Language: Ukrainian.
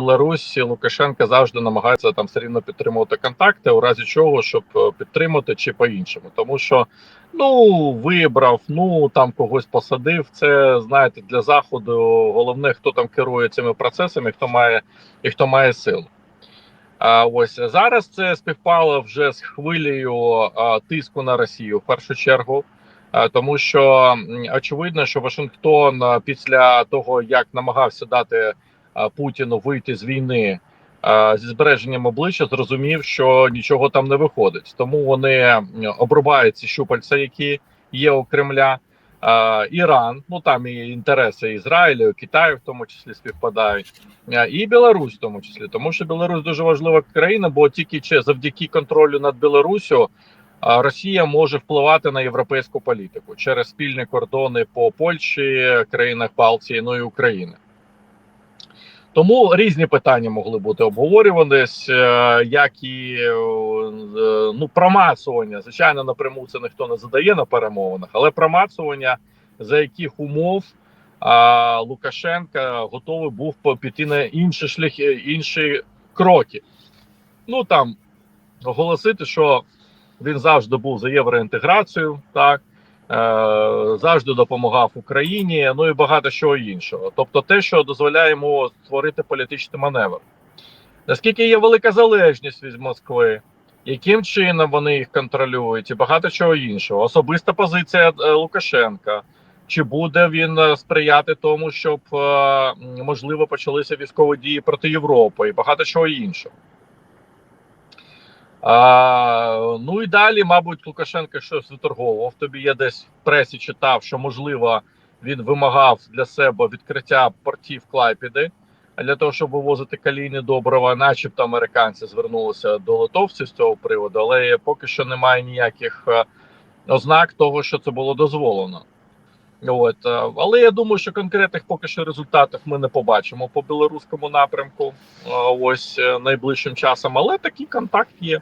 Білорусі Лукашенка завжди намагається там все рівно підтримувати контакти, у разі чого, щоб е, підтримати чи по-іншому. Тому що ну вибрав, ну там когось посадив. Це знаєте, для заходу головне, хто там керує цими процесами, хто має і хто має силу. А ось зараз це співпало вже з хвилею тиску на Росію в першу чергу. Тому що очевидно, що Вашингтон після того, як намагався дати Путіну вийти з війни зі збереженням обличчя, зрозумів, що нічого там не виходить. Тому вони обрубають ці щупальця, які є у Кремля. Іран, ну там і інтереси Ізраїлю, Китаю, в тому числі співпадають, і Білорусь, в тому числі, тому що Білорусь дуже важлива країна, бо тільки завдяки контролю над Білоруссю а, Росія може впливати на європейську політику через спільні кордони по Польщі, країнах Балтії, ну і України. Тому різні питання могли бути обговорювані, як і е, ну, промацування. Звичайно, напряму це ніхто не задає на перемовинах, але промацування, за яких умов а, Лукашенка готовий був піти на інші шляхи, інші кроки. Ну там оголосити, що він завжди був за євроінтеграцію, так е, завжди допомагав Україні, ну і багато чого іншого. Тобто, те, що дозволяє йому створити політичний маневр. Наскільки є велика залежність від Москви, яким чином вони їх контролюють, і багато чого іншого. Особиста позиція е, Лукашенка. Чи буде він е, сприяти тому, щоб е, можливо почалися військові дії проти Європи і багато чого іншого? А, ну і далі, мабуть, Лукашенко щось виторговував. Тобі я десь в пресі читав, що можливо він вимагав для себе відкриття портів Клайпіди для того, щоб вивозити калійні добрива, начебто американці звернулися до литовців з цього приводу, але поки що немає ніяких е, ознак того, що це було дозволено. От, е, але я думаю, що конкретних поки що результатів ми не побачимо по білоруському напрямку. е, Ось найближчим часом, але такий контакт є.